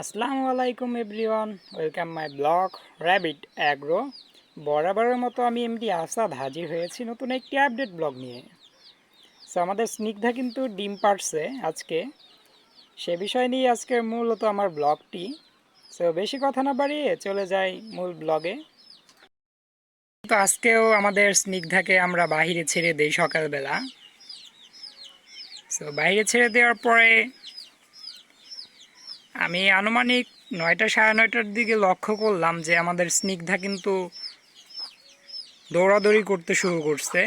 আসসালামু আলাইকুম everyone, welcome my blog rabbit agro বরাবরের মতো আমি এমডি আসাদ হাজির হয়েছি নতুন একটি আপডেট ব্লগ নিয়ে। সো আমাদের স্নিগ্ধা কিন্তু ডিম পারছে আজকে। সে বিষয় নিয়ে আজকের মূলত আমার ব্লগটি। সো বেশি কথা না বাড়িয়ে চলে যাই মূল ব্লগে। তো আজকেও আমাদের স্নিগ্ধাকে আমরা বাহিরে ছেড়ে দিই সকালবেলা। সো বাইরে ছেড়ে দেওয়ার পরে আমি আনুমানিক নয়টা সাড়ে নয়টার দিকে লক্ষ্য করলাম যে আমাদের স্নিগ্ধা কিন্তু দৌড়াদৌড়ি করতে শুরু করছে।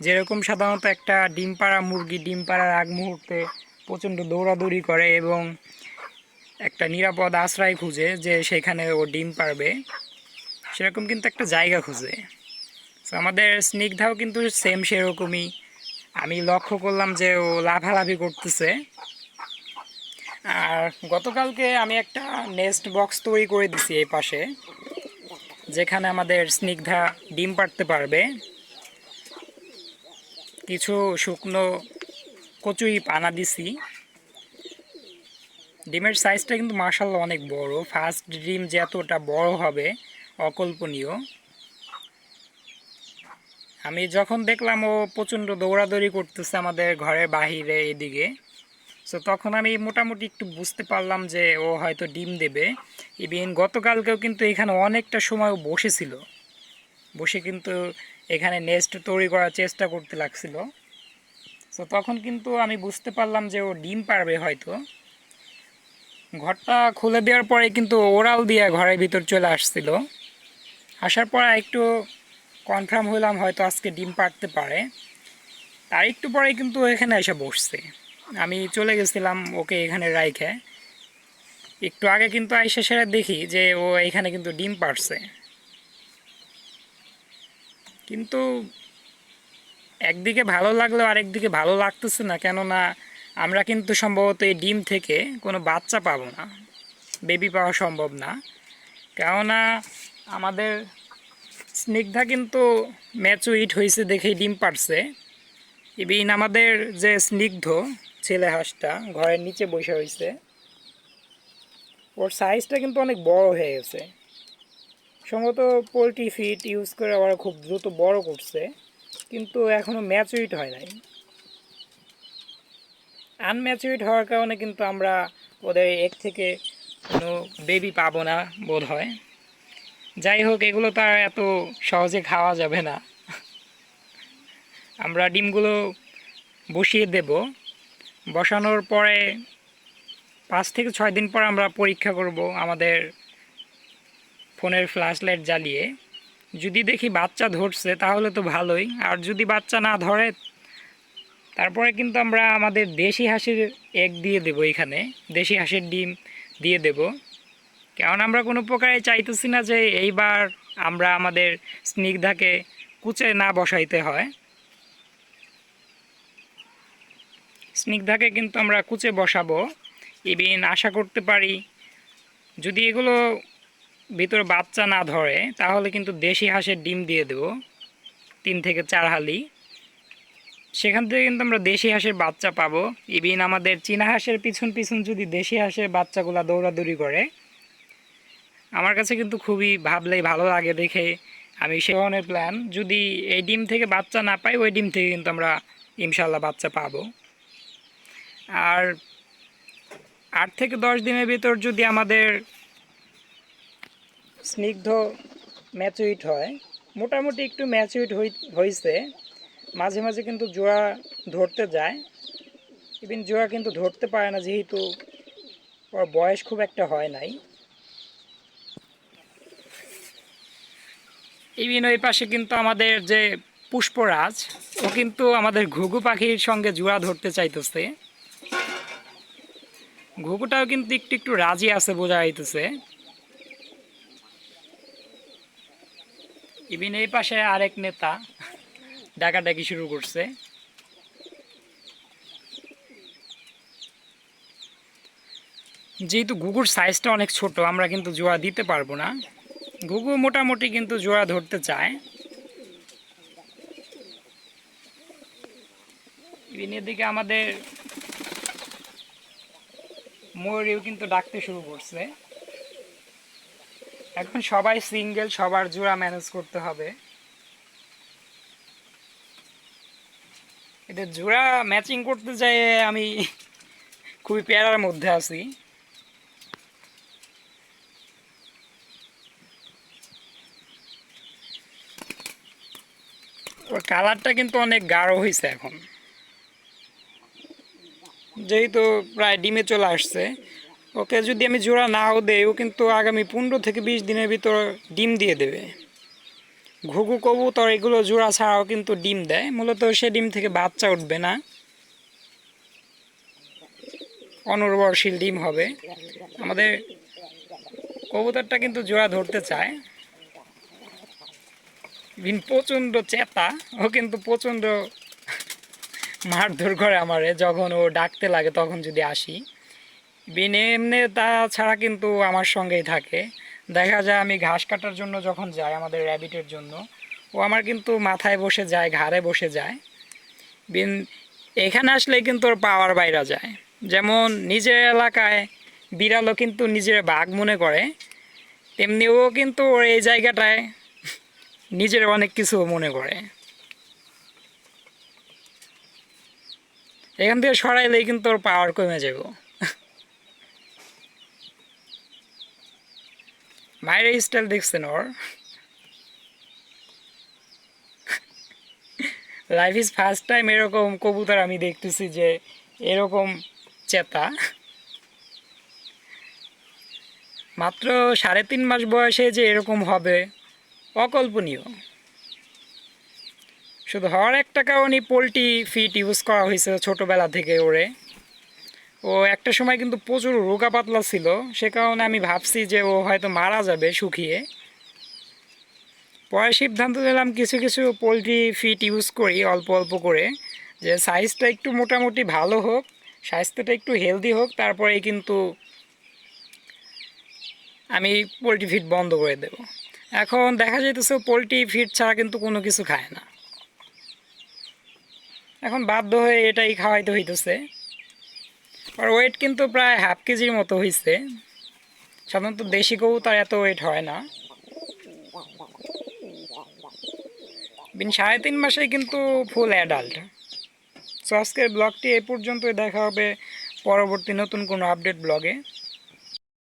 যেরকম সাধারণত একটা ডিম পাড়া মুরগি ডিম পাড়ার আগ মুহূর্তে প্রচণ্ড দৌড়াদৌড়ি করে এবং একটা নিরাপদ আশ্রয় খুঁজে যে সেখানে ও ডিম পারবে সেরকম কিন্তু একটা জায়গা খুঁজে। তো আমাদের স্নিগ্ধাও কিন্তু সেম সেরকমই। আমি লক্ষ্য করলাম যে ও লাভালাভি করতেছে। আর গতকালকে আমি একটা নেস্ট বক্স তৈরি করে দিছি এই পাশে, যেখানে আমাদের স্নিগ্ধা ডিম পাড়তে পারবে। কিছু শুকনো কচুই পানা দিছি। ডিমের সাইজটা কিন্তু মার্শাল্লাহ অনেক বড়। ফার্স্ট ডিম যে এতটা বড় হবে, অকল্পনীয়। আমি যখন দেখলাম ও প্রচণ্ড দৌড়াদৌড়ি করতেছে আমাদের ঘরের বাহিরে এদিকে সো তখন আমি মোটামুটি একটু বুঝতে পারলাম যে ও হয়তো ডিম দেবে। ইভিন গতকালকেও কিন্তু এখানে অনেকটা সময় বসেছিল। বসে কিন্তু এখানে নেস্ট তৈরি করার চেষ্টা করতে লাগছিল। সো তখন কিন্তু আমি বুঝতে পারলাম যে ও ডিম পারবে হয়তো। ঘরটা খুলে দেওয়ার পরে কিন্তু ওরাল দিয়ে ঘরের ভিতর চলে আসছিল। আসার পর একটু কনফার্ম হলাম হয়তো আজকে ডিম পারতে পারে। তার একটু পরে কিন্তু এখানে এসে বসছে। আমি চলে গেছিলাম ওকে এখানে রাইখে। একটু আগে কিন্তু আইসা সেরা দেখি যে ও এখানে কিন্তু ডিম পারছে। কিন্তু একদিকে ভালো লাগলেও আরেকদিকে ভালো লাগতেছে না, কেননা আমরা কিন্তু সম্ভবত এই ডিম থেকে কোনো বাচ্চা পাবো না, বেবি পাওয়া সম্ভব না। কেননা আমাদের স্নিগ্ধা কিন্তু ম্যাচুইট হয়েছে দেখেই ডিম পারছে। ইভিন আমাদের যে স্নিগ্ধ ছেলে হাঁসটা ঘরের নিচে বসে হয়েছে ওর সাইজটা কিন্তু অনেক বড় হয়ে গেছে। সম্ভবত পোলট্রি ফিট ইউজ করে আবার খুব দ্রুত বড় করছে, কিন্তু এখনও ম্যাচুইট হয় নাই। আনম্যাচুইট হওয়ার কারণে কিন্তু আমরা ওদের এক থেকে কোনো বেবি পাবো না বোধ হয় যাই হোক, এগুলো তো আর এত সহজে খাওয়া যাবে না। আমরা ডিমগুলো বসিয়ে দেব। বসানোর পরে পাঁচ থেকে ছয় দিন পর আমরা পরীক্ষা করব আমাদের ফোনের ফ্ল্যাশ লাইট জ্বালিয়ে। যদি দেখি বাচ্চা ধরছে তাহলে তো ভালোই, আর যদি বাচ্চা না ধরে, তারপরে কিন্তু আমরা আমাদের দেশি হাঁসের এগ দিয়ে দেব এখানে, দেশি হাঁসের ডিম দিয়ে দেব। কারণ আমরা কোনো প্রকারে চাইতেছি না যে এইবার আমরা আমাদের স্নিগ্ধাকে কুচে না বসাইতে হয়। স্নিগ্ধাকে কিন্তু আমরা কুচে বসাবো। ইভিন আশা করতে পারি, যদি এগুলো ভিতরে বাচ্চা না ধরে, তাহলে কিন্তু দেশি হাঁসের ডিম দিয়ে দেব, তিন থেকে চার হালি। সেখান থেকে কিন্তু আমরা দেশি হাঁসের বাচ্চা পাবো। ইভিন আমাদের চীনা হাঁসের পিছন পিছন যদি দেশি হাঁসের বাচ্চাগুলো দৌড়াদৌড়ি করে। আমার কাছে কিন্তু খুবই ভাবলেই ভালো লাগে দেখে। আমি সে ধরনের প্ল্যান যদি এই ডিম থেকে বাচ্চা না পাই, ওই ডিম থেকে কিন্তু আমরা ইনশাল্লাহ বাচ্চা পাবো। আর আট থেকে দশ দিনের ভিতর যদি আমাদের স্নিগ্ধ ম্যাচুইট হয়, মোটামুটি একটু ম্যাচুইট হয়েছে মাঝে মাঝে কিন্তু জোড়া ধরতে যায়। ইভিন জোড়া কিন্তু ধরতে পারে না যেহেতু ওর বয়স খুব একটা হয় নাই। ইভিন ওই পাশে কিন্তু আমাদের যে পুষ্পরাজ, ও কিন্তু আমাদের ঘুঘু পাখির সঙ্গে জোড়া ধরতে চাইতেছে। ঘুঘুটাও কিন্তু একটু একটু রাজি আছে বোঝা যাইতেছে। ইভিন এই পাশে আরেক নেতা ডাকাডাকি শুরু করছে। যেহেতু ঘুঘুর সাইজটা অনেক ছোট, আমরা কিন্তু জোয়া দিতে পারব না। ঘুঘু মোটামুটি কিন্তু জোয়া ধরতে চায়। ইভিন এদিকে আমাদের ময়ূরীও কিন্তু ডাকতে শুরু করছে। এখন সবাই সিঙ্গেল সবার জোড়া ম্যানেজ করতে হবে। এদের জোড়া ম্যাচিং করতে যাই আমি খুবই প্যারার মধ্যে আছি। ওর কালারটা কিন্তু অনেক গাঢ় হয়েছে এখন। যেহেতু প্রায় ডিমে চলে আসছে, ওকে যদি আমি জোড়া নাও দেই, ও কিন্তু আগামী পনেরো থেকে বিশ দিনের ভিতর ডিম দিয়ে দেবে। ঘুঘু, কবুতর এগুলো জোড়া ছাড়াও কিন্তু ডিম দেয়, মূলত সে ডিম থেকে বাচ্চা উঠবে না। অনুর্বরশীল ডিম হবে। আমাদের কবুতরটা কিন্তু জোড়া ধরতে চায়। প্রচণ্ড চেতা, ও কিন্তু প্রচণ্ড মারধর করে আমারে, যখন ও ডাকতে লাগে তখন যদি আসি। বিন এমনি তাছাড়া কিন্তু আমার সঙ্গেই থাকে। দেখা যায় আমি ঘাস কাটার জন্য যখন যাই আমাদের র্যাবিটের জন্য, ও আমার কিন্তু মাথায় বসে যায়, ঘাড়ে বসে যায়। বিন, এখানে আসলে কিন্তু ওর পাওয়ার বাইরা যায়। যেমন নিজের এলাকায় বিড়ালও কিন্তু নিজের বাঘ মনে করে, তেমনি ও কিন্তু ওর এই জায়গাটায় নিজের অনেক কিছু মনে করে। এখান থেকে সরাইলেই কিন্তু ওর পাওয়ার কমে যাব। মায়ের স্টাইল দেখছেন ওর? লাইফ ইজ ফার্স্ট টাইম এরকম কবুতর আমি দেখতেছি যে এরকম চেতা। মাত্র সাড়ে তিন মাস বয়সে যে এরকম হবে, অকল্পনীয়। শুধু হওয়ার একটা কারণই পোলট্রি ফিট ইউজ করা হয়েছে ছোটোবেলা থেকে ওরে। ও একটা সময় কিন্তু প্রচুর রোগা পাতলা ছিল, সে কারণে আমি ভাবছি যে ও হয়তো মারা যাবে শুকিয়ে পরে সিদ্ধান্ত নিলাম কিছু কিছু পোলট্রি ফিট ইউজ করি অল্প অল্প করে, যে সাইজটা একটু মোটামুটি ভালো হোক স্বাস্থ্যটা একটু হেলদি হোক তারপরে কিন্তু আমি পোলট্রি ফিট বন্ধ করে দেব। এখন দেখা যাইতেছে পোলট্রি ফিট ছাড়া কিন্তু কোনো কিছু খায় না। এখন বাধ্য হয়ে এটাই খাওয়াইতে হইতেছে। আর ওয়েট কিন্তু প্রায় হাফ কেজির মতো হয়েছে সাধারণত দেশি কবুতর এত ওয়েট হয় না। বিন সাড়ে তিন মাসে কিন্তু ফুল অ্যাডাল্ট সো আজকের ব্লগটি এ পর্যন্তই। দেখা হবে পরবর্তী নতুন কোনো আপডেট ব্লগে